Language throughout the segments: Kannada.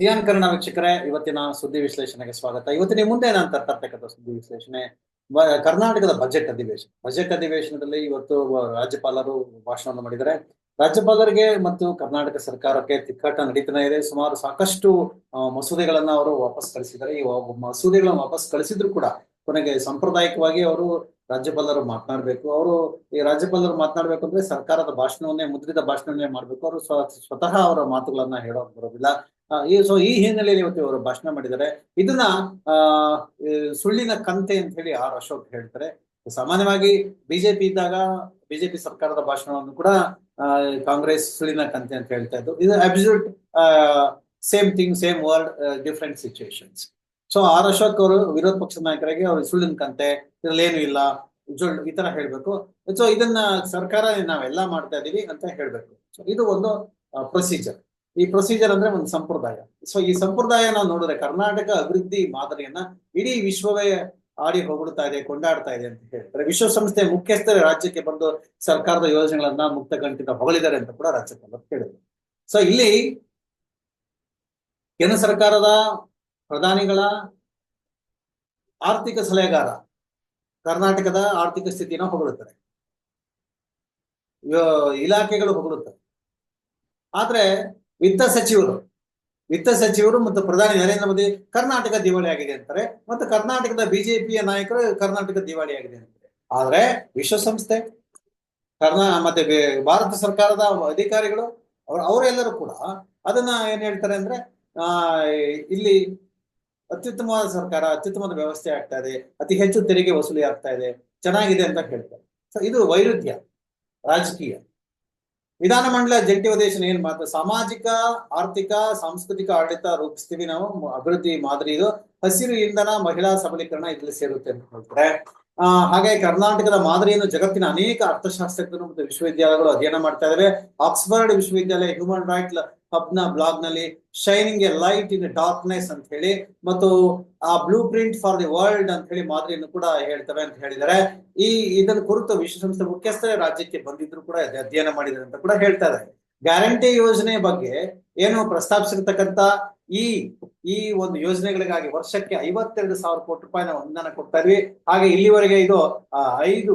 ಜಿಯಾನ್ ಕನ್ನಡ ವೀಕ್ಷಕರೇ, ಇವತ್ತಿನ ಸುದ್ದಿ ವಿಶ್ಲೇಷಣೆಗೆ ಸ್ವಾಗತ. ಇವತ್ತಿನ ಮುಂದೆ ನಾನು ತರ್ತಕ್ಕಂಥ ಸುದ್ದಿ ವಿಶ್ಲೇಷಣೆ ಕರ್ನಾಟಕದ ಬಜೆಟ್ ಅಧಿವೇಶನ. ಬಜೆಟ್ ಅಧಿವೇಶನದಲ್ಲಿ ಇವತ್ತು ರಾಜ್ಯಪಾಲರು ಭಾಷಣವನ್ನು ಮಾಡಿದರೆ ರಾಜ್ಯಪಾಲರಿಗೆ ಮತ್ತು ಕರ್ನಾಟಕ ಸರ್ಕಾರಕ್ಕೆ ತಿಕ್ಕಾಟ ನಡೀತಾನೆ ಇದೆ. ಸುಮಾರು ಸಾಕಷ್ಟು ಮಸೂದೆಗಳನ್ನು ಅವರು ವಾಪಸ್ ಕಳಿಸಿದ್ದಾರೆ. ಈ ಮಸೂದೆಗಳನ್ನು ವಾಪಸ್ ಕಳಿಸಿದ್ರು ಕೂಡ ಕೊನೆಗೆ ಸಾಂಪ್ರದಾಯಿಕವಾಗಿ ಅವರು ರಾಜ್ಯಪಾಲರು ಮಾತನಾಡಬೇಕು. ಅವರು ಈ ರಾಜ್ಯಪಾಲರು ಮಾತನಾಡಬೇಕು ಅಂದ್ರೆ ಸರ್ಕಾರದ ಭಾಷಣವನ್ನೇ, ಮುದ್ರಿತ ಭಾಷಣವನ್ನೇ ಮಾಡ್ಬೇಕು. ಅವರು ಸ್ವ, ಸ್ವತಃ ಅವರ ಮಾತುಗಳನ್ನ ಹೇಳೋಕ್ ಬರೋದಿಲ್ಲ. ಸೊ ಈ ಹಿನ್ನೆಲೆಯಲ್ಲಿ ಇವತ್ತು ಅವರು ಭಾಷಣ ಮಾಡಿದ್ದಾರೆ. ಇದನ್ನ ಸುಳ್ಳಿನ ಕಂತೆ ಅಂತ ಹೇಳಿ ಆರ್ ಅಶೋಕ್ ಹೇಳ್ತಾರೆ. ಸಾಮಾನ್ಯವಾಗಿ ಬಿಜೆಪಿ ಇದ್ದಾಗ ಬಿಜೆಪಿ ಸರ್ಕಾರದ ಭಾಷಣವನ್ನು ಕೂಡ ಕಾಂಗ್ರೆಸ್ ಸುಳ್ಳಿನ ಕಂತೆ ಅಂತ ಹೇಳ್ತಾ ಇದ್ದು, ಇದು absolute same thing same word different situations so R Ashok ಅವರು ವಿರೋಧ ಪಕ್ಷದ ನಾಯಕರಿಗೆ ಅವರು ಸುಳ್ಳಿನ ಕಂತೆ, ಇದ್ರಲ್ಲಿ ಏನು ಇಲ್ಲ ಜೊಳ್ಳು ಈ ತರ ಹೇಳ್ಬೇಕು. ಸೊ ಇದನ್ನ ಸರ್ಕಾರ ನಾವೆಲ್ಲ ಮಾಡ್ತಾ ಇದೀವಿ ಅಂತ ಹೇಳ್ಬೇಕು. ಸೊ ಇದು ಒಂದು ಪ್ರೊಸೀಜರ್ ಈ ಪ್ರೊಸೀಜರ್ ಅಂದ್ರೆ ಒಂದು ಸಂಪ್ರದಾಯ. ಸೊ ಈ ಸಂಪ್ರದಾಯ ನಾವು ನೋಡಿದ್ರೆ ಕರ್ನಾಟಕ ಅಭಿವೃದ್ಧಿ ಮಾದರಿಯನ್ನ ಇಡೀ ವಿಶ್ವವೇ ಆಡಿ ಹೋಗ್ಬಿಡ್ತಾ ಇದೆ, ಕೊಂಡಾಡ್ತಾ ಇದೆ ಅಂತ ಹೇಳ್ತಾರೆ. ವಿಶ್ವಸಂಸ್ಥೆ ಮುಖ್ಯಸ್ಥರೇ ರಾಜ್ಯಕ್ಕೆ ಬಂದು ಸರ್ಕಾರದ ಯೋಜನೆಗಳನ್ನ ಮುಕ್ತ ಕಂಠಿತ ಹೊಗಳಿದ್ದಾರೆ ಅಂತ ಕೂಡ ರಾಜ್ಯಪಾಲರು ಹೇಳಿದ್ರು. ಸೊ ಇಲ್ಲಿ ಕೇಂದ್ರ ಸರ್ಕಾರದ ಪ್ರಧಾನಿಗಳ ಆರ್ಥಿಕ ಸಲಹೆಗಾರ ಕರ್ನಾಟಕದ ಆರ್ಥಿಕ ಸ್ಥಿತಿನ ಹೊಗಳುತ್ತಾರೆ. ಇಲಾಖೆಗಳು ಹೊಗಳುತ್ತವೆ ಆದ್ರೆ ವಿತ್ತ ಸಚಿವರು ವಿತ್ತ ಸಚಿವರು ಮತ್ತು ಪ್ರಧಾನಿ ನರೇಂದ್ರ ಮೋದಿ ಕರ್ನಾಟಕ ದಿವಾಳಿ ಆಗಿದೆ ಅಂತಾರೆ ಮತ್ತು ಕರ್ನಾಟಕದ ಬಿಜೆಪಿಯ ನಾಯಕರು ಕರ್ನಾಟಕ ದಿವಾಳಿ ಆಗಿದೆ ಅಂತಾರೆ. ಆದ್ರೆ ವಿಶ್ವಸಂಸ್ಥೆ, ಕರ್ನಾ ಮತ್ತೆ ಭಾರತ ಸರ್ಕಾರದ ಅಧಿಕಾರಿಗಳು, ಅವ್ರ, ಅವರೆಲ್ಲರೂ ಕೂಡ ಅದನ್ನ ಏನ್ ಹೇಳ್ತಾರೆ ಅಂದ್ರೆ, ಆ, ಇಲ್ಲಿ ಅತ್ಯುತ್ತಮವಾದ ಸರ್ಕಾರ, ಅತ್ಯುತ್ತಮವಾದ ವ್ಯವಸ್ಥೆ ಆಗ್ತಾ ಇದೆ, ಅತಿ ಹೆಚ್ಚು ತೆರಿಗೆ ವಸೂಲಿ ಆಗ್ತಾ ಇದೆ, ಚೆನ್ನಾಗಿದೆ ಅಂತ ಹೇಳ್ತಾರೆ. ಸೊ ಇದು ವೈರುಧ್ಯ, ರಾಜಕೀಯ. ವಿಧಾನಮಂಡಲ ಜಂಟಿ ಅಧಿವೇಶನ ಏನ್ ಮಾತ್ರ ಸಾಮಾಜಿಕ, ಆರ್ಥಿಕ, ಸಾಂಸ್ಕೃತಿಕ ಆಡಳಿತ ರೂಪಿಸ್ತೀವಿ ನಾವು. ಅಭಿವೃದ್ಧಿ ಮಾದರಿ ಇದು. ಹಸಿರು ಇಂಧನ ಮಹಿಳಾ ಸಬಲೀಕರಣ ಇದ್ರಲ್ಲಿ ಸೇರುತ್ತೆ ಅಂತ ಹೇಳ್ತಾರೆ. ಆ ಹಾಗೆ ಕರ್ನಾಟಕದ ಮಾದರಿಯನ್ನು ಜಗತ್ತಿನ ಅನೇಕ ಅರ್ಥಶಾಸ್ತ್ರಜ್ಞರು ಮತ್ತು ವಿಶ್ವವಿದ್ಯಾಲಯಗಳು ಅಧ್ಯಯನ ಮಾಡ್ತಾ ಇದಾವೆ. ಆಕ್ಸ್ಫರ್ಡ್ ವಿಶ್ವವಿದ್ಯಾಲಯ ಹ್ಯೂಮನ್ ರೈಟ್ ಹಬ್ನ ಬ್ಲಾಗ್ನಲ್ಲಿ shining a light in darkness ಅಂತ ಹೇಳಿ, ಮತ್ತು ಆ blueprint for the world ಅಂತ ಹೇಳಿ ಮಾದರಿಯನ್ನು ಕೂಡ ಹೇಳ್ತವೆ ಅಂತ ಹೇಳಿದ್ದಾರೆ. ಈ, ಇದನ್ನು ಕುರಿತು ವಿಶ್ವಸಂಸ್ಥೆ ಮುಖ್ಯಸ್ಥರೇ ರಾಜ್ಯಕ್ಕೆ ಬಂದಿದ್ರು ಕೂಡ ಅಧ್ಯಯನ ಮಾಡಿದ್ರು ಅಂತ ಕೂಡ ಹೇಳ್ತಾ ಇದ್ದಾರೆ ಗ್ಯಾರಂಟಿ ಯೋಜನೆ ಬಗ್ಗೆ ಏನು ಪ್ರಸ್ತಾಪಿಸಿರ್ತಕ್ಕಂತ ಈ ಈ ಒಂದು ಯೋಜನೆಗಳಿಗಾಗಿ ವರ್ಷಕ್ಕೆ ಐವತ್ತೆರಡು ಸಾವಿರ ಕೋಟಿ ರೂಪಾಯಿನ ಅನುದಾನ ಕೊಡ್ತಾ ಇದ್ವಿ. ಹಾಗೆ ಇಲ್ಲಿವರೆಗೆ ಇದು ಐದು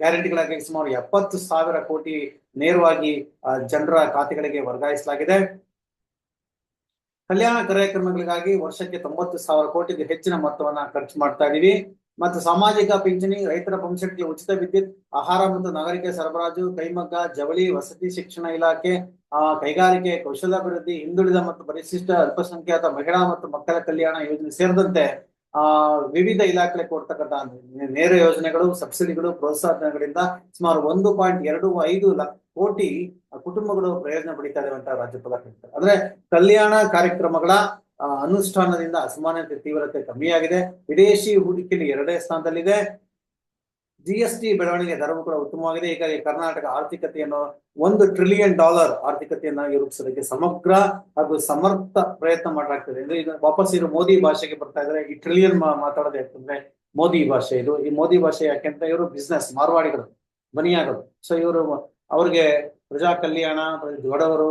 ಗ್ಯಾರಂಟಿಗಳಾಗಿ ಸುಮಾರು ಎಪ್ಪತ್ತು ಸಾವಿರ ಕೋಟಿ ನೇರವಾಗಿ ಜನರ ಖಾತೆಗಳಿಗೆ ವರ್ಗಾಯಿಸಲಾಗಿದೆ. ಕಲ್ಯಾಣ ಕಾರ್ಯಕ್ರಮಗಳಿಗಾಗಿ ವರ್ಷಕ್ಕೆ ತೊಂಬತ್ತು ಸಾವಿರ ಕೋಟಿಗೂ ಹೆಚ್ಚಿನ ಮೊತ್ತವನ್ನ ಖರ್ಚು ಮಾಡ್ತಾ ಇದೀವಿ. ಮತ್ತು ಸಾಮಾಜಿಕ ಪಿಂಚಣಿ, ರೈತರ ಭವಿಷ್ಯಕ್ಕೆ ಉಚಿತ ವಿದ್ಯುತ್, ಆಹಾರ ಮತ್ತು ನಾಗರಿಕ ಸರಬರಾಜು, ಕೈಮಗ್ಗ, ಜವಳಿ, ವಸತಿ ಶಿಕ್ಷಣ ಇಲಾಖೆ ಆ ಕೈಗಾರಿಕೆ ಕೌಶಲ್ಯಾಭಿವೃದ್ಧಿ, ಹಿಂದುಳಿದ ಮತ್ತು ಪರಿಶಿಷ್ಟ ಅಲ್ಪಸಂಖ್ಯಾತ ಮಹಿಳಾ ಮತ್ತು ಮಕ್ಕಳ ಕಲ್ಯಾಣ ಯೋಜನೆ ಸೇರಿದಂತೆ, ಆ, ವಿವಿಧ ಇಲಾಖೆ ಕೊಡ್ತಕ್ಕಂಥ ನೇರ ಯೋಜನೆಗಳು, ಸಬ್ಸಿಡಿಗಳು ಪ್ರೋತ್ಸಾಹಗಳಿಂದ ಸುಮಾರು ಒಂದು ಪಾಯಿಂಟ್ ಎರಡು ಐದು ಲಕ್ಷ ಕೋಟಿ ಕುಟುಂಬಗಳು ಪ್ರಯೋಜನ ಪಡಿತಾ ಇದಾವೆ ಅಂತ ರಾಜ್ಯಪಾಲ ಹೇಳ್ತಾರೆ. ಅಂದ್ರೆ ಕಲ್ಯಾಣ ಕಾರ್ಯಕ್ರಮಗಳ ಅನುಷ್ಠಾನದಿಂದ ಅಸಮಾನತೆ ತೀವ್ರತೆ ಕಮ್ಮಿಯಾಗಿದೆ. ವಿದೇಶಿ ಹೂಡಿಕೆಯಲ್ಲಿ ಎರಡನೇ ಸ್ಥಾನದಲ್ಲಿದೆ. ಜಿ ಎಸ್ ಟಿ ಬೆಳವಣಿಗೆ ದರವು ಕೂಡ ಉತ್ತಮವಾಗಿದೆ. ಹೀಗಾಗಿ ಕರ್ನಾಟಕ ಆರ್ಥಿಕತೆಯನ್ನು ಒಂದು ಟ್ರಿಲಿಯನ್ ಡಾಲರ್ ಆರ್ಥಿಕತೆಯನ್ನಾಗಿ ರೂಪಿಸೋದಕ್ಕೆ ಸಮಗ್ರ ಹಾಗೂ ಸಮರ್ಥ ಪ್ರಯತ್ನ ಮಾಡಲಾಗ್ತದೆ. ಅಂದ್ರೆ ಇದು ವಾಪಸ್ ಇದು ಮೋದಿ ಭಾಷೆಗೆ ಬರ್ತಾ ಇದ್ರೆ ಈ ಟ್ರಿಲಿಯನ್ ಮಾತಾಡೋದು ಯಾಕಂದ್ರೆ ಮೋದಿ ಭಾಷೆ. ಇದು ಈ ಮೋದಿ ಭಾಷೆ ಯಾಕೆಂತ ಇವರು ಬಿಸ್ನೆಸ್ ಮಾರ್ವಾಡಿಗಳು ಬನಿಯಾಗಳು ಸೊ ಇವರು ಅವ್ರಿಗೆ ಪ್ರಜಾ ಕಲ್ಯಾಣ ದೊಡ್ಡವರು,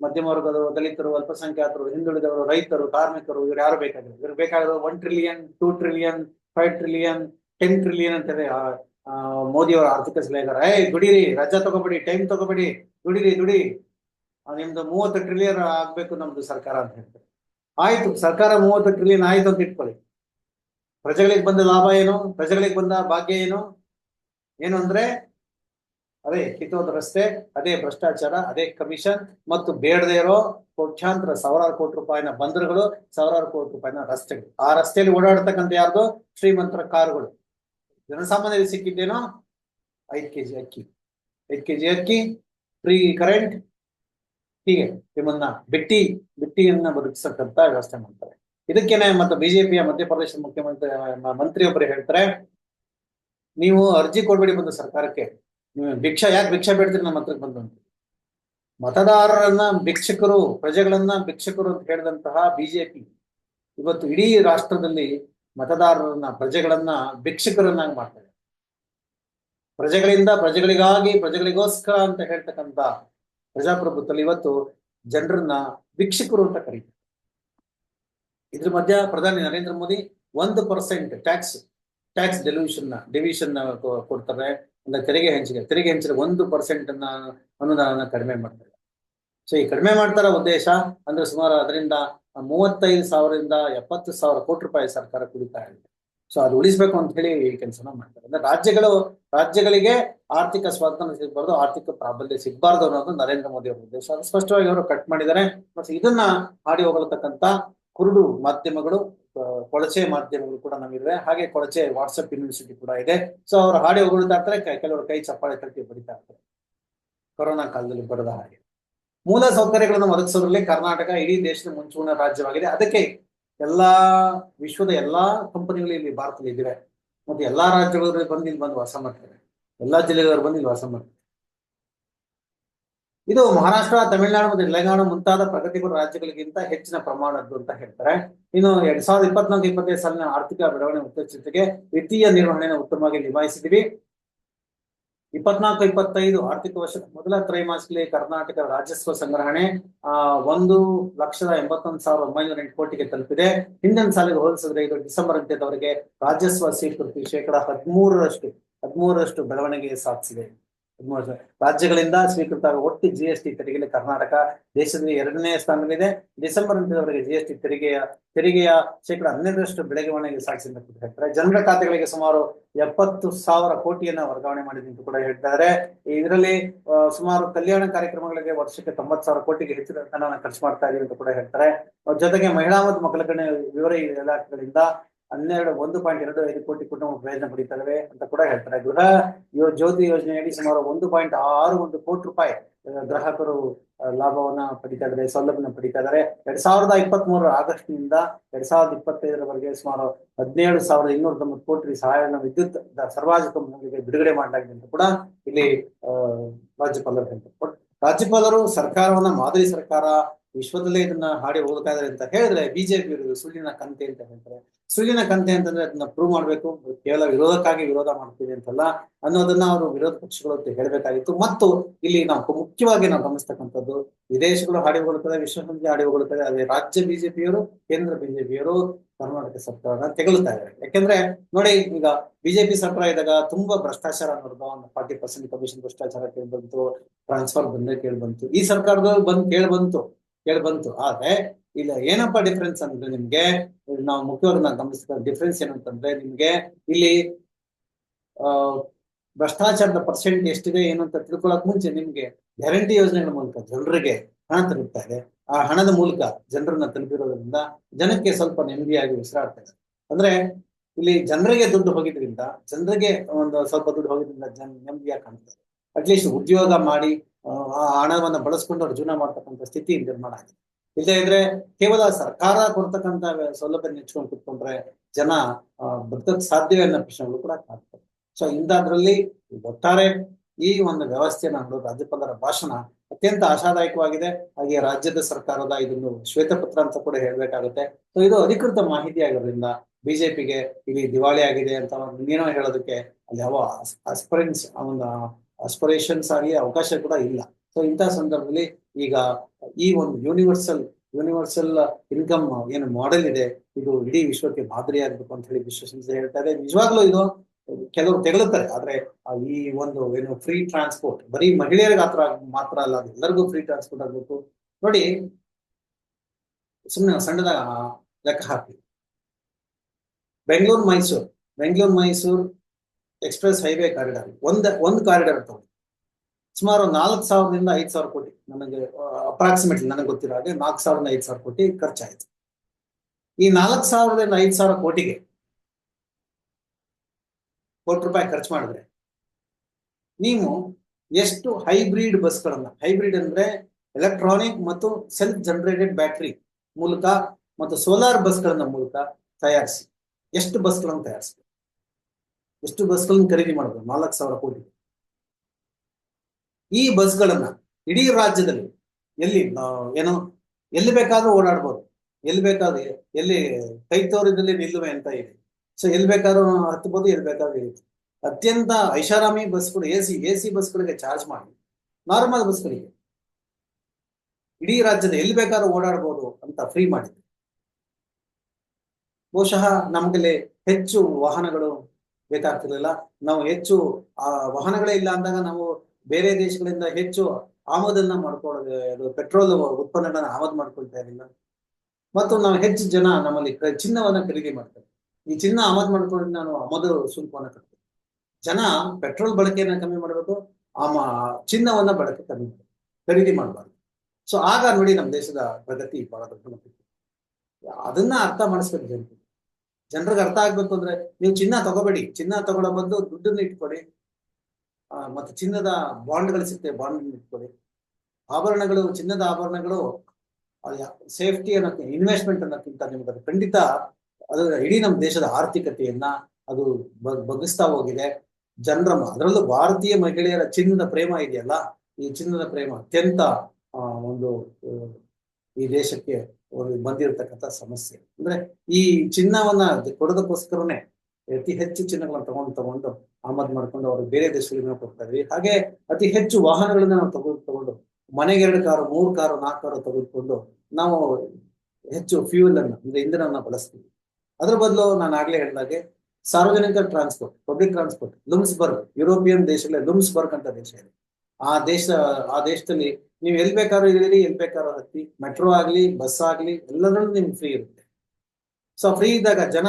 ಮಧ್ಯಮ ವರ್ಗದವರು, ದಲಿತರು, ಅಲ್ಪಸಂಖ್ಯಾತರು, ಹಿಂದುಳಿದವರು, ರೈತರು, ಕಾರ್ಮಿಕರು, ಇವ್ರು ಯಾರು ಬೇಕಾಗಿಲ್ಲ. ಇವ್ರು ಬೇಕಾಗಿರೋ one trillion two trillion five trillion ten trillion ಅಂತಾರೆ ಮೋದಿ ಅವರ ಆರ್ಥಿಕ ಸಲಹೆಗಾರ ಏ ದುಡಿರಿ, ರಜಾ ತಗೋಬೇಡಿ, ಟೈಮ್ ತಗೋಬೇಡಿ, ದುಡಿರಿ, ದುಡಿ. ನಿಮ್ದು ಮೂವತ್ತು ಟ್ರಿಲಿಯನ್ ಆಗ್ಬೇಕು ನಮ್ದು ಸರ್ಕಾರ ಅಂತ ಹೇಳ್ತಾರೆ. ಆಯ್ತು, ಸರ್ಕಾರ ಮೂವತ್ತು ಟ್ರಿಲಿಯನ್ ಆಯ್ತು ಅಂತ ಇಟ್ಕೊಳ್ಳಿ. ಪ್ರಜೆಗಳಿಗೆ ಬಂದ ಲಾಭ ಏನು? ಪ್ರಜೆಗಳಿಗೆ ಬಂದ ಭಾಗ್ಯ ಏನು? ಏನು ಅಂದ್ರೆ, ಅದೇ ಕಿತ್ತೋದ ರಸ್ತೆ, ಅದೇ ಭ್ರಷ್ಟಾಚಾರ, ಅದೇ ಕಮಿಷನ್ ಮತ್ತು ಬೇಡದೇ ಇರೋ ಕೋಟ್ಯಾಂತರ, ಸಾವಿರಾರು ಕೋಟಿ ರೂಪಾಯಿನ ಬಂದರುಗಳು, ಸಾವಿರಾರು ಕೋಟಿ ರೂಪಾಯಿನ ರಸ್ತೆಗಳು. ಆ ರಸ್ತೆಯಲ್ಲಿ ಓಡಾಡ್ತಕ್ಕಂಥ ಯಾರ್ದು? ಶ್ರೀಮಂತರ ಕಾರುಗಳು. ಜನಸಾಮಾನ್ಯರಿಗೆ ಸಿಕ್ಕಿದ್ದೇನೋ? ಐದು ಕೆ ಜಿ ಅಕ್ಕಿ. ಐದು ಕೆ ಜಿ ಅಕ್ಕಿ ಫ್ರೀ ಕರೆಂಟ್ ಹೀಗೆ ನಿಮ್ಮನ್ನ ಬಿಟ್ಟಿ, ಬಿಟ್ಟಿಯನ್ನ ಬದುಕಿಸಕ್ಕಂತ ವ್ಯವಸ್ಥೆ ಮಾಡ್ತಾರೆ. ಇದಕ್ಕೇನೆ ಮತ್ತೆ ಬಿಜೆಪಿಯ ಮಧ್ಯಪ್ರದೇಶ ಮುಖ್ಯಮಂತ್ರಿ ಮಂತ್ರಿ ಮಂತ್ರಿಯೊಬ್ಬರು ಹೇಳ್ತಾರೆ, ನೀವು ಅರ್ಜಿ ಕೊಡ್ಬೇಡಿ ಬಂದು ಸರ್ಕಾರಕ್ಕೆ. ನೀವು ಭಿಕ್ಷಾ, ಯಾಕೆ ಭಿಕ್ಷಾ ಬೇಡ್ತೀರಿ ನಮ್ಮ ಹತ್ರಕ್ಕೆ ಬಂದು ಮತದಾರರನ್ನ ಭಿಕ್ಷಕರು, ಪ್ರಜೆಗಳನ್ನ ಭಿಕ್ಷಕರು ಅಂತ ಹೇಳಿದಂತಹ ಬಿಜೆಪಿ ಇವತ್ತು ಇಡೀ ರಾಷ್ಟ್ರದಲ್ಲಿ ಮತದಾರರನ್ನ, ಪ್ರಜೆಗಳನ್ನ ಭಿಕ್ಷಕರನ್ನಾಗಿ ಮಾಡ್ತಾರೆ. ಪ್ರಜೆಗಳಿಂದ ಪ್ರಜೆಗಳಿಗಾಗಿ, ಪ್ರಜೆಗಳಿಗೋಸ್ಕರ ಅಂತ ಹೇಳ್ತಕ್ಕಂತ ಪ್ರಜಾಪ್ರಭುತ್ವದಲ್ಲಿ ಇವತ್ತು ಜನರನ್ನ ಭಿಕ್ಷಕರು ಅಂತ ಕರೀತಾರೆ. ಇದ್ರ ಮಧ್ಯ ಪ್ರಧಾನಿ ನರೇಂದ್ರ ಮೋದಿ ಒಂದು percent tax tax delusion division ಕೊಡ್ತಾರೆ. ಅಂದ್ರೆ ತೆರಿಗೆ ಹಂಚಿಕೆ ತೆರಿಗೆ ಹಂಚಿಕೆ ಒಂದು ಪರ್ಸೆಂಟ್ ಅನ್ನ ಅನುದಾನ ಕಡಿಮೆ ಮಾಡ್ತಾರೆ. ಸೊ ಈ ಕಡಿಮೆ ಮಾಡ್ತಾರ ಉದ್ದೇಶ ಅಂದ್ರೆ ಸುಮಾರು ಅದರಿಂದ ಮೂವತ್ತೈದು ಸಾವಿರದಿಂದ ಎಪ್ಪತ್ತು ಸಾವಿರ ಕೋಟಿ ರೂಪಾಯಿ ಸರ್ಕಾರ ಕುಡಿತಾ ಇದೆ ಸೊ ಅದು ಉಳಿಸ್ಬೇಕು ಅಂತ ಹೇಳಿ ಈ ಕೆಲಸನ ಮಾಡ್ತಾರೆ. ಅಂದ್ರೆ ರಾಜ್ಯಗಳು, ರಾಜ್ಯಗಳಿಗೆ ಆರ್ಥಿಕ ಸ್ವಾತಂತ್ರ್ಯ ಸಿಗಬಾರ್ದು, ಆರ್ಥಿಕ ಪ್ರಾಬಲ್ಯ ಸಿಗಬಾರ್ದು ಅನ್ನೋದು ನರೇಂದ್ರ ಮೋದಿ ಅವರ ಉದ್ದೇಶ. ಅದು ಸ್ಪಷ್ಟವಾಗಿ ಅವರು ಕಟ್ ಮಾಡಿದ್ದಾರೆ. ಮತ್ತೆ ಇದನ್ನ ಹಾಡಿ ಹೋಗಲತಕ್ಕಂತ ಕುರುಡು ಮಾಧ್ಯಮಗಳು ಕೊಳಚೆ ಮಾಧ್ಯಮಗಳು ಕೂಡ ನಮಗಿವೆ ಹಾಗೆ ಕೊಳಚೆ ವಾಟ್ಸಪ್ ಯೂನಿವರ್ಸಿಟಿ ಕೂಡ ಇದೆ. ಸೊ ಅವರು ಹಾಡಿ ಹೊಗಳ್ತಾ ಕೆಲವರು ಕೈ ಚಪ್ಪಾಳೆ ತಟ್ಟಿ ಬಡಿತಾ ಇರ್ತಾರೆ. ಕೊರೋನಾ ಕಾಲದಲ್ಲಿ ಬರದ ಹಾಗೆ. ಮೂಲ ಸೌಕರ್ಯಗಳನ್ನು ಒದಗಿಸೋದ್ರಲ್ಲಿ ಕರ್ನಾಟಕ ಇಡೀ ದೇಶದ ಮುಂಚೂಣ ರಾಜ್ಯವಾಗಿದೆ. ಅದಕ್ಕೆ ಎಲ್ಲಾ ವಿಶ್ವದ ಎಲ್ಲಾ ಕಂಪನಿಗಳು ಇಲ್ಲಿ ಭಾರತದಲ್ಲಿ ಇದ್ದಿವೆ. ಮತ್ತೆ ಎಲ್ಲಾ ರಾಜ್ಯಗಳು ಬಂದು ಇಲ್ಲಿ ಬಂದು ವಾಸ ಮಾಡ್ತಾರೆ. ಎಲ್ಲಾ ಜಿಲ್ಲೆಗಳವರು ಬಂದು ಇಲ್ಲಿ ವಾಸ ಮಾಡ್ತಾರೆ. ಇದು ಮಹಾರಾಷ್ಟ್ರ, ತಮಿಳುನಾಡು ಮತ್ತು ತೆಲಂಗಾಣ ಮುಂತಾದ ಪ್ರಗತಿಪರ ರಾಜ್ಯಗಳಿಗಿಂತ ಹೆಚ್ಚಿನ ಪ್ರಮಾಣದ್ದು ಅಂತ ಹೇಳ್ತಾರೆ. ಇನ್ನು ಎರಡ್ ಸಾವಿರದ ಇಪ್ಪತ್ನಾಲ್ಕು, ಇಪ್ಪತ್ತೈದು ಸಾಲಿನ ಆರ್ಥಿಕ ಬೆಳವಣಿಗೆ ಉತ್ತೇಜಿಸಿದ್ದಕ್ಕೆ ವಿತ್ತೀಯ ನಿರ್ವಹಣೆಯನ್ನು ಉತ್ತಮವಾಗಿ ನಿಭಾಯಿಸಿದ್ವಿ ಇಪ್ಪತ್ನಾಲ್ಕು, ಇಪ್ಪತ್ತೈದು ಆರ್ಥಿಕ ವರ್ಷದ ಮೊದಲ ತ್ರೈಮಾಸಿಕದಲ್ಲಿ ಕರ್ನಾಟಕ ರಾಜಸ್ವ ಸಂಗ್ರಹಣೆ, ಆ, ಒಂದು ಲಕ್ಷದ ಎಂಬತ್ತೊಂದು ಸಾವಿರದ ಒಂಬೈನೂರ ಎಂಟು ಕೋಟಿಗೆ ತಲುಪಿದೆ ಹಿಂದಿನ ಸಾಲಿಗೆ ಹೋಲಿಸಿದ್ರೆ ಇದು ಡಿಸೆಂಬರ್ ಅಂತ್ಯದವರೆಗೆ ರಾಜಸ್ವ ಸ್ವೀಕೃತಿ ಶೇಕಡ ಹದಿಮೂರರಷ್ಟು ಹದಿಮೂರರಷ್ಟು ಬೆಳವಣಿಗೆ ಸಾಧಿಸಿದೆ. ರಾಜ್ಯಗಳಿಂದ ಸ್ವೀಕೃತ ಒಟ್ಟು ಜಿ ಎಸ್ ಟಿ ತೆರಿಗೆಯಲ್ಲಿ ಕರ್ನಾಟಕ ದೇಶದಲ್ಲಿ ಎರಡನೇ ಸ್ಥಾನದಲ್ಲಿದೆ. ಡಿಸೆಂಬರ್ ಅಂತ್ಯದವರೆಗೆ ಜಿ ಎಸ್ ಟಿ ತೆರಿಗೆಯ ತೆರಿಗೆಯ ಶೇಕಡ ಹನ್ನೆರಡರಷ್ಟು ಬೆಳವಣಿಗೆ ಅಂತ ಹೇಳ್ತಾರೆ. ಜನರ ಖಾತೆಗಳಿಗೆ ಸುಮಾರು ಎಪ್ಪತ್ತು ಸಾವಿರ ಕೋಟಿಯನ್ನ ವರ್ಗಾವಣೆ ಮಾಡಿದೆ ಅಂತ ಕೂಡ ಹೇಳ್ತಾರೆ. ಇದರಲ್ಲಿ ಸುಮಾರು ಕಲ್ಯಾಣ ಕಾರ್ಯಕ್ರಮಗಳಿಗೆ ವರ್ಷಕ್ಕೆ ತೊಂಬತ್ತು ಸಾವಿರ ಕೋಟಿಗೆ ಹೆಚ್ಚಿನ ಖರ್ಚು ಮಾಡ್ತಾ ಇದೆ ಅಂತ ಕೂಡ ಹೇಳ್ತಾರೆ. ಜೊತೆಗೆ ಮಹಿಳಾ ಮತ್ತು ಮಕ್ಕಳ ವಿವರ ಇಲಾಖೆಗಳಿಂದ ಹನ್ನೆರಡು, ಒಂದು ಪಾಯಿಂಟ್ ಎರಡು ಐದು ಕೋಟಿ ಕುಟುಂಬ ಪ್ರಯೋಜನ ಪಡೀತವೆ ಅಂತ ಕೂಡ ಹೇಳ್ತಾರೆ. ಗೃಹ ಯೋ, ಜ್ಯೋತಿ ಯೋಜನೆಯಡಿ ಸುಮಾರು ಒಂದು ಪಾಯಿಂಟ್ ಆರು ಒಂದು ಕೋಟಿ ರೂಪಾಯಿ ಗ್ರಾಹಕರು ಲಾಭವನ್ನ ಪಡಿತಾ ಇದ್ದಾರೆ, ಸೌಲಭ್ಯನ ಪಡಿತಾ ಇದ್ದಾರೆ. ಎರಡ್ ಸಾವಿರದ ಇಪ್ಪತ್ತ್ ಮೂರರ ಆಗಸ್ಟ್ನಿಂದ ಎರಡ್ ಸಾವಿರದ ಇಪ್ಪತ್ತೈದರವರೆಗೆ ಸುಮಾರು ಹದಿನೇಳು ಸಾವಿರದ ಇನ್ನೂರ ತೊಂಬತ್ತು ಕೋಟಿ ಸಹಾಯವನ್ನು ವಿದ್ಯುತ್ ಸರ್ವಾಜ ಕಂಪನಿಗಳಿಗೆ ಬಿಡುಗಡೆ ಮಾಡಲಾಗಿದೆ ಅಂತ ಕೂಡ ಇಲ್ಲಿ ರಾಜ್ಯಪಾಲರು ಹೇಳ್ತಾರೆ. ರಾಜ್ಯಪಾಲರು ಸರ್ಕಾರವನ್ನ ಮಾದರಿ ಸರ್ಕಾರ ವಿಶ್ವದಲ್ಲೇ ಇದನ್ನ ಹಾಡಿ ಹೋಗ್ಬೇಕಾದ್ರೆ ಅಂತ ಹೇಳಿದ್ರೆ ಬಿಜೆಪಿ ಸುಳ್ಳಿನ ಕಂತೆ ಅಂತ ಹೇಳ್ತಾರೆ. ಸುಳ್ಳಿನ ಕಂತೆ ಅಂತಂದ್ರೆ ಅದನ್ನ ಪ್ರೂವ್ ಮಾಡ್ಬೇಕು, ಕೇವಲ ವಿರೋಧಕ್ಕಾಗಿ ವಿರೋಧ ಮಾಡ್ತೀವಿ ಅಂತಲ್ಲ ಅನ್ನೋದನ್ನ ಅವರು ವಿರೋಧ ಪಕ್ಷಗಳು ಅಂತ ಹೇಳ್ಬೇಕಾಗಿತ್ತು. ಮತ್ತು ಇಲ್ಲಿ ನಾವು ಮುಖ್ಯವಾಗಿ ನಾವು ಗಮನಿಸ್ತಕ್ಕಂಥದ್ದು, ವಿದೇಶಗಳು ಹಾಡಿ ಹೋಗ್ತಾರೆ ವಿಶ್ವಸಂಸ್ಥೆ ಹಾಡಿ ಹೋಗುತ್ತದೆ ಅದೇ ರಾಜ್ಯ ಬಿಜೆಪಿಯವರು ಕೇಂದ್ರ ಬಿಜೆಪಿಯವರು ಕರ್ನಾಟಕ ಸರ್ಕಾರನ ತೆಗಲುತ್ತಾ ಇದ್ದಾರೆ. ಯಾಕೆಂದ್ರೆ ನೋಡಿ ಈಗ ಬಿಜೆಪಿ ಸರ್ಕಾರ ಇದ್ದಾಗ ತುಂಬಾ ಭ್ರಷ್ಟಾಚಾರ ನೋಡಿದ್ರು ಒಂದು ಫಾರ್ಟಿ ಪರ್ಸೆಂಟ್ ಕಮಿಷನ್ ಭ್ರಷ್ಟಾಚಾರ ಕೇಳಿ ಬಂತು ಟ್ರಾನ್ಸ್ಫರ್ ಬಂದೇ ಕೇಳಿ ಬಂತು ಈ ಸರ್ಕಾರದವ್ರು ಬಂದ್ ಕೇಳಿ ಬಂತು ಕೇಳಿ ಬಂತು. ಆದ್ರೆ ಇಲ್ಲ, ಏನಪ್ಪಾ ಡಿಫ್ರೆನ್ಸ್ ಅಂದ್ರೆ ನಿಮ್ಗೆ, ನಾವು ಮುಖ್ಯವಾಗಿ ನಾನು ಗಮನಿಸಿದ ಡಿಫ್ರೆನ್ಸ್ ಏನಂತಂದ್ರೆ ನಿಮ್ಗೆ ಇಲ್ಲಿ, ಆ, ಭ್ರಷ್ಟಾಚಾರದ ಪರ್ಸೆಂಟ್ ಎಷ್ಟಿದೆ ಏನು ಅಂತ ತಿಳ್ಕೊಳಕ್ ಮುಂಚೆ ನಿಮ್ಗೆ ಗ್ಯಾರಂಟಿ ಯೋಜನೆಗಳ ಮೂಲಕ ಜನರಿಗೆ ಹಣ ತಲುಪ್ತಾ ಇದೆ ಆ ಹಣದ ಮೂಲಕ ಜನರನ್ನ ತಲುಪಿರೋದ್ರಿಂದ ಜನಕ್ಕೆ ಸ್ವಲ್ಪ ನೆಮ್ಮದಿಯಾಗಿ ಉಸಿರಾಡ್ತಾ ಇದೆ ಅಂದ್ರೆ ಇಲ್ಲಿ ಜನರಿಗೆ ದುಡ್ಡು ಹೋಗಿದ್ರಿಂದ, ಜನರಿಗೆ ಒಂದು ಸ್ವಲ್ಪ ದುಡ್ಡು ಹೋಗಿದ್ರಿಂದ ಜನ ನೆಮ್ಮದಿಯಾಗಿ ಕಾಣ್ತಾರೆ. ಅಟ್ಲೀಸ್ಟ್ ಉದ್ಯೋಗ ಮಾಡಿ, ಆ ಹಣವನ್ನ ಬಳಸ್ಕೊಂಡು ಅವ್ರು ಜೀವನ ಮಾಡ್ತಕ್ಕಂಥ ಸ್ಥಿತಿ ನಿರ್ಮಾಣ ಆಗಿದೆ. ಇಲ್ಲದೆ ಇದ್ರೆ ಕೇವಲ ಸರ್ಕಾರ ಕೊಡ್ತಕ್ಕಂಥ ಸೌಲಭ್ಯ ನೆಚ್ಕೊಂಡು ಕುತ್ಕೊಂಡ್ರೆ ಜನ ಬದುಕಕ್ ಸಾಧ್ಯವೇ ಅನ್ನೋ ಪ್ರಶ್ನೆಗಳು ಕೂಡ ಕಾಣ್ತವೆ ಸೊ ಇಂಥದ್ರಲ್ಲಿ ಒಟ್ಟಾರೆ ಈ ಒಂದು ವ್ಯವಸ್ಥೆಯನ್ನ ನೋಡೋದು ರಾಜ್ಯಪಾಲರ ಭಾಷಣ ಅತ್ಯಂತ ಆಶಾದಾಯಕವಾಗಿದೆ. ಹಾಗೆ ರಾಜ್ಯದ ಸರ್ಕಾರದ ಇದೊಂದು ಶ್ವೇತಪತ್ರ ಅಂತ ಕೂಡ ಹೇಳ್ಬೇಕಾಗುತ್ತೆ. ಸೊ ಇದು ಅಧಿಕೃತ ಮಾಹಿತಿ ಆಗಿರೋದ್ರಿಂದ ಬಿಜೆಪಿಗೆ ಇಲ್ಲಿ ದಿವಾಳಿ ಆಗಿದೆ ಅಂತ ಏನೋ ಹೇಳೋದಕ್ಕೆ ಅಲ್ಲಿ ಯಾವ ಅಸ್ಪರೆನ್ಸ್ ಒಂದು ಅಸ್ಪರೇಷನ್ಸ್ ಆಗಿ ಅವಕಾಶ ಕೂಡ ಇಲ್ಲ. ಸೊ ಇಂತಹ ಸಂದರ್ಭದಲ್ಲಿ ಈಗ ಈ ಒಂದು ಯೂನಿವರ್ಸಲ್ ಯೂನಿವರ್ಸಲ್ ಇನ್ಕಮ್ ಏನು ಮಾಡೆಲ್ ಇದೆ, ಇದು ಇಡೀ ವಿಶ್ವಕ್ಕೆ ಮಾದರಿಯಾಗಬೇಕು ಅಂತ ಹೇಳಿ ವಿಶ್ವಸಂಸ್ಥೆ ಹೇಳ್ತಾ ಇದೆ. ನಿಜವಾಗ್ಲೂ ಇದು ಕೆಲವರು ತೆಗಳುತ್ತಾರೆ ಆದ್ರೆ ಈ ಒಂದು ಏನು ಫ್ರೀ ಟ್ರಾನ್ಸ್ಪೋರ್ಟ್ ಬರೀ ಮಹಿಳೆಯರಿಗೆ ಮಾತ್ರ ಮಾತ್ರ ಅಲ್ಲ, ಅದು ಎಲ್ಲರಿಗೂ ಫ್ರೀ ಟ್ರಾನ್ಸ್ಪೋರ್ಟ್ ಆಗಬೇಕು. ನೋಡಿ ಸುಮ್ಮನೆ ಸಣ್ಣದಾಗ ಲೆಕ್ಕ ಹಾಕಿ. Bengaluru, Mysuru. Bengaluru, Mysuru express highway corridor ಒಂದ್, ಒಂದು ಕಾರಿಡಾರ್ ತಗೊಂಡು. ಸುಮಾರು ನಾಲ್ಕು ಸಾವಿರದಿಂದ ಐದು ಸಾವಿರ ಕೋಟಿ. ನನಗೆ ಅಪ್ರಾಕ್ಸಿಮೇಟ್ಲಿ ನನಗೆ ಗೊತ್ತಿರೋ ಹಾಗೆ ನಾಲ್ಕು ಸಾವಿರದಿಂದ ಐದು ಸಾವಿರ ಕೋಟಿ ಖರ್ಚಾಯಿತು. ಈ ನಾಲ್ಕು ಸಾವಿರದಿಂದ ಐದು ಸಾವಿರ ಕೋಟಿಗೆ ಕೋಟಿ ರೂಪಾಯಿ ಖರ್ಚು ಮಾಡಿದ್ರೆ ನೀವು ಎಷ್ಟು ಹೈಬ್ರಿಡ್ ಬಸ್ಗಳನ್ನ, ಹೈಬ್ರಿಡ್ ಅಂದ್ರೆ ಎಲೆಕ್ಟ್ರಾನಿಕ್ ಮತ್ತು ಸೆಲ್ಫ್ ಜನರೇಟೆಡ್ ಬ್ಯಾಟ್ರಿ ಮೂಲಕ ಮತ್ತು ಸೋಲಾರ್ ಬಸ್ಗಳನ್ನ ಮೂಲಕ ತಯಾರಿಸಿ, ಎಷ್ಟು ಬಸ್ಗಳನ್ನು ತಯಾರಿಸಿ? ಎಷ್ಟು ಬಸ್ಗಳನ್ನ ಖರೀದಿ ಮಾಡಬಹುದು ನಾಲ್ಕು ಸಾವಿರ ಕೋಟಿ. ಈ ಬಸ್ಗಳನ್ನ ಇಡೀ ರಾಜ್ಯದಲ್ಲಿ ಎಲ್ಲಿ ಏನೋ, ಎಲ್ಲಿ ಬೇಕಾದ್ರೂ ಓಡಾಡ್ಬೋದು. ಎಲ್ಲಿ ಬೇಕಾದ್ರೆ, ಎಲ್ಲಿ ಕೈ ತೋರಿದಲ್ಲಿ ನಿಲ್ಲುವೆ ಅಂತ ಇದೆ. ಸೊ ಎಲ್ಲಿ ಬೇಕಾದ್ರೂ ಹತ್ಬೋದು, ಎಲ್ಲಿ ಬೇಕಾದ್ರೂ ಇರುತ್ತೆ. ಅತ್ಯಂತ ಐಷಾರಾಮಿ ಬಸ್ಗಳು, ಎ ಸಿ ಎ ಸಿ ಬಸ್ಗಳಿಗೆ ಚಾರ್ಜ್ ಮಾಡಿ, ನಾರ್ಮಲ್ ಬಸ್ಗಳಿಗೆ ಇಡೀ ರಾಜ್ಯದ ಎಲ್ಲಿ ಬೇಕಾದ್ರೂ ಓಡಾಡ್ಬೋದು ಅಂತ ಫ್ರೀ ಮಾಡಿದ್ರು. ಬಹುಶಃ ನಮಗಲ್ಲಿ ಹೆಚ್ಚು ವಾಹನಗಳು ಬೇಕಾಗ್ತಿರ್ಲಿಲ್ಲ. ನಾವು ಹೆಚ್ಚು, ಆ, ವಾಹನಗಳೇ ಇಲ್ಲ ಅಂದಾಗ ನಾವು ಬೇರೆ ದೇಶಗಳಿಂದ ಹೆಚ್ಚು ಆಮದನ್ನ ಮಾಡ್ಕೊಳ್ಳೋದು ಪೆಟ್ರೋಲ್ ಉತ್ಪನ್ನಗಳನ್ನ ಆಮದು ಮಾಡ್ಕೊಳ್ತಾ ಇರಲಿಲ್ಲ ಮತ್ತು ನಾವು ಹೆಚ್ಚು ಜನ ನಮ್ಮಲ್ಲಿ ಚಿನ್ನವನ್ನ ಖರೀದಿ ಮಾಡ್ತೇವೆ ಈ ಚಿನ್ನ ಆಮದು ಮಾಡ್ಕೊಂಡು ನಾನು ಆಮದು ಶುಲ್ಕವನ್ನ ಕಟ್ತೇನೆ. ಜನ ಪೆಟ್ರೋಲ್ ಬಳಕೆಯನ್ನ ಕಮ್ಮಿ ಮಾಡಬೇಕು ಆ ಚಿನ್ನವನ್ನ ಬಳಕೆ ಕಮ್ಮಿ ಮಾಡಬೇಕು. ಖರೀದಿ ಮಾಡಬಾರ್ದು. ಸೊ, ಆಗ ನೋಡಿ ನಮ್ಮ ದೇಶದ ಪ್ರಗತಿ ಬಹಳ ದೊಡ್ಡ ಅದನ್ನ ಅರ್ಥ ಮಾಡಿಸ್ಬೇಕು ಜನರಿಗೆ ಜನರಿಗೆ ಅರ್ಥ ಆಗ್ಬೇಕು ಅಂದ್ರೆ ನೀವು ಚಿನ್ನ ತಗೋಬೇಡಿ. ಚಿನ್ನ ತಗೊಳ್ಳೋ ಬಂದು ದುಡ್ಡನ್ನ ಇಟ್ಕೊಡಿ. ಮತ್ತೆ ಚಿನ್ನದ ಬಾಂಡ್ಗಳು ಸಿಗ್ತವೆ ಬಾಂಡ್ ಇಟ್ಕೊಳ್ಳಿ ಆಭರಣಗಳು, ಚಿನ್ನದ ಆಭರಣಗಳು ಸೇಫ್ಟಿ ಅನ್ನೋಕ್ಕೆ ಇನ್ವೆಸ್ಟ್ಮೆಂಟ್ ಅನ್ನೋಕ್ಕಿಂತ ನಿಮ್ಗೆ ಅದು ಖಂಡಿತ ಅದು ಇಡೀ ನಮ್ಮ ದೇಶದ ಆರ್ಥಿಕತೆಯನ್ನ ಅದು ಬಗ್ಗಿಸ್ತಾ ಹೋಗಿದೆ. ಜನರ ಅದರಲ್ಲೂ ಭಾರತೀಯ ಮಹಿಳೆಯರ ಚಿನ್ನದ ಪ್ರೇಮ ಇದೆಯಲ್ಲ? ಈ ಚಿನ್ನದ ಪ್ರೇಮ ಅತ್ಯಂತ ಒಂದು ಈ ದೇಶಕ್ಕೆ ಬಂದಿರತಕ್ಕಂಥ ಸಮಸ್ಯೆ. ಅಂದ್ರೆ ಈ ಚಿನ್ನವನ್ನ ಕೊಡೋದಕ್ಕೋಸ್ಕರನೇ ಅತಿ ಹೆಚ್ಚು ಚಿನ್ನಗಳನ್ನ ತಗೊಂಡು ತಗೊಂಡು ಆಮದು ಮಾಡ್ಕೊಂಡು ಅವರು ಬೇರೆ ದೇಶಗಳಿಗೆ ಕೊಡ್ತಾ ಇದ್ವಿ. ಹಾಗೆ ಅತಿ ಹೆಚ್ಚು ವಾಹನಗಳನ್ನ ನಾವು ತಗೊಂಡು ತಗೊಂಡು ಮನೆಗೆ ಎರಡು ಕಾರು, ಮೂರು ಕಾರು, ನಾಲ್ಕು ಕಾರು ತೆಗೆದುಕೊಂಡು ನಾವು ಹೆಚ್ಚು ಫ್ಯೂಯಲ್ ಅನ್ನ, ಅಂದ್ರೆ ಇಂಧನವನ್ನ ಬಳಸ್ತೀವಿ. ಅದ್ರ ಬದಲು ನಾನು ಆಗ್ಲೇ ಹೇಳಿದಾಗೆ ಸಾರ್ವಜನಿಕ transport public transport Luxembourg European ದೇಶಗಳೇ Luxembourg ಅಂತ ದೇಶ ಇದೆ. ಆ ದೇಶ, ಆ ದೇಶದಲ್ಲಿ ನೀವು ಎಲ್ಲಿ ಬೇಕಾದ್ರೂ ಇಳಿರಿ ಎಲ್ಲಿ ಬೇಕಾದ್ರೂ ಹತ್ತಿ ಮೆಟ್ರೋ ಆಗ್ಲಿ, ಬಸ್ ಆಗ್ಲಿ, ಎಲ್ಲದರಲ್ಲೂ ನಿಮ್ಗೆ ಫ್ರೀ ಇರುತ್ತೆ. ಸೊ ಫ್ರೀ ಇದ್ದಾಗ ಜನ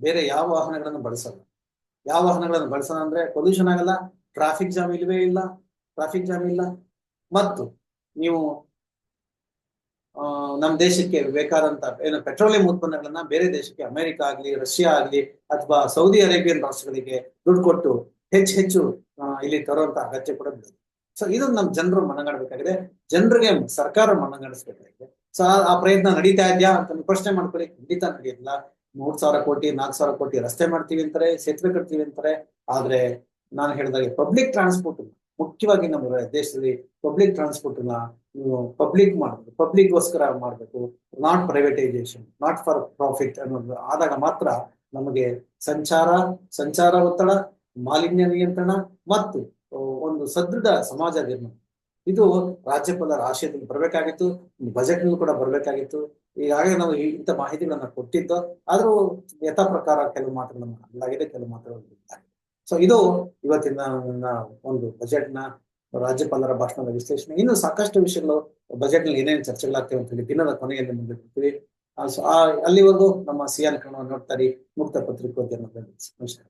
ಬೇರೆ ಯಾವ ವಾಹನಗಳನ್ನು ಬಳಸಲ್ಲ. ಯಾವ ವಾಹನಗಳನ್ನು ಬಳಸಲ್ಲ ಅಂದ್ರೆ ಪೊಲ್ಯೂಷನ್ ಆಗಲ್ಲ ಟ್ರಾಫಿಕ್ ಜಾಮ್ ಇಲ್ವೇ ಇಲ್ಲ ಟ್ರಾಫಿಕ್ ಜಾಮ್ ಇಲ್ಲ. ಮತ್ತು ನೀವು ನಮ್ಮ ದೇಶಕ್ಕೆ ಬೇಕಾದಂತ ಏನು ಪೆಟ್ರೋಲಿಯಂ ಉತ್ಪನ್ನಗಳನ್ನ ಬೇರೆ ದೇಶಕ್ಕೆ, ಅಮೆರಿಕ ಆಗ್ಲಿ, ರಷ್ಯಾ ಆಗ್ಲಿ, ಅಥವಾ ಸೌದಿ ಅರೇಬಿಯನ್ ರಾಷ್ಟ್ರಗಳಿಗೆ ದುಡ್ಡು ಕೊಟ್ಟು ಹೆಚ್ಚು ಹೆಚ್ಚು ಇಲ್ಲಿ ತರುವಂತ ಅಗತ್ಯ ಕೂಡ ಬಿಡುತ್ತೆ ಸೊ ಇದನ್ನ ನಮ್ಮ ಜನರು ಮನಗಾಡಬೇಕಾಗಿದೆ. ಜನರಿಗೆ ಸರ್ಕಾರ ಮನಗಾಡಿಸ್ಬೇಕಾಗಿದೆ. ಸೊ ಆ- ಪ್ರಯತ್ನ ನಡೀತಾ ಇದೆಯಾ ಅಂತ ಪ್ರಶ್ನೆ ಮಾಡ್ಕೊಳ್ಳಿ. ಖಂಡಿತ ನಡೆಯಲ್ಲ. ಮೂರ್ ಸಾವಿರ ಕೋಟಿ, ನಾಲ್ಕು ಸಾವಿರ ಕೋಟಿ ರಸ್ತೆ ಮಾಡ್ತೀವಿ ಅಂತಾರೆ, ಸೇತುವೆ ಕಟ್ತೀವಿ ಅಂತಾರೆ. ಆದ್ರೆ ನಾನು ಹೇಳಿದಾಗೆ ಪಬ್ಲಿಕ್ ಟ್ರಾನ್ಸ್ಪೋರ್ಟ್ ಮುಖ್ಯವಾಗಿ ನಮ್ಮ ದೇಶದಲ್ಲಿ ಪಬ್ಲಿಕ್ ಟ್ರಾನ್ಸ್ಪೋರ್ಟ್ನ ಪಬ್ಲಿಕ್ ಮಾಡಬೇಕು ಪಬ್ಲಿಕ್ಗೋಸ್ಕರ ಮಾಡಬೇಕು. Not privatisation not for profit ಅನ್ನೋದು ಆದಾಗ ಮಾತ್ರ ನಮಗೆ ಸಂಚಾರ ಸಂಚಾರ ಒತ್ತಡ, ಮಾಲಿನ್ಯ ನಿಯಂತ್ರಣ ಮತ್ತು ಒಂದು ಸದೃಢ ಸಮಾಜ ನಿರ್ಮಾಣ. ಇದು ರಾಜ್ಯಪಾಲರ ಆಶಯದಲ್ಲಿ ಬರಬೇಕಾಗಿತ್ತು ಬಜೆಟ್ನಲ್ಲಿ ಕೂಡ ಬರಬೇಕಾಗಿತ್ತು. ಈಗಾಗಲೇ ನಾವು ಇಂಥ ಮಾಹಿತಿಗಳನ್ನ ಕೊಟ್ಟಿದ್ದು, ಆದ್ರೂ ಯಥಾ ಪ್ರಕಾರ ಕೆಲವು ಮಾತುಗಳನ್ನು ಮಾಡಲಾಗಿದೆ, ಕೆಲವು ಮಾತುಗಳು ಸೊ ಇದು ಇವತ್ತಿನ ಒಂದು ಬಜೆಟ್ನ ರಾಜ್ಯಪಾಲರ ಭಾಷಣದ ವಿಶ್ಲೇಷಣೆ. ಇನ್ನು ಸಾಕಷ್ಟು ವಿಷಯಗಳು ಬಜೆಟ್ನಲ್ಲಿ ಏನೇನು ಚರ್ಚೆಗಳಾಗ್ತವೆ ಅಂತ ಹೇಳಿ ದಿನದ ಕೊನೆಯಲ್ಲಿ ಮುಂದೆ ಸೊ ಅಲ್ಲಿವರೆಗೂ ನಮ್ಮ ಸಿಯಾನ್ ಕನ್ನಡ ನೋಡ್ತಾರೆ ಮುಕ್ತ ಪತ್ರಿಕೋದ್ಯಮ. ನಮಸ್ಕಾರ.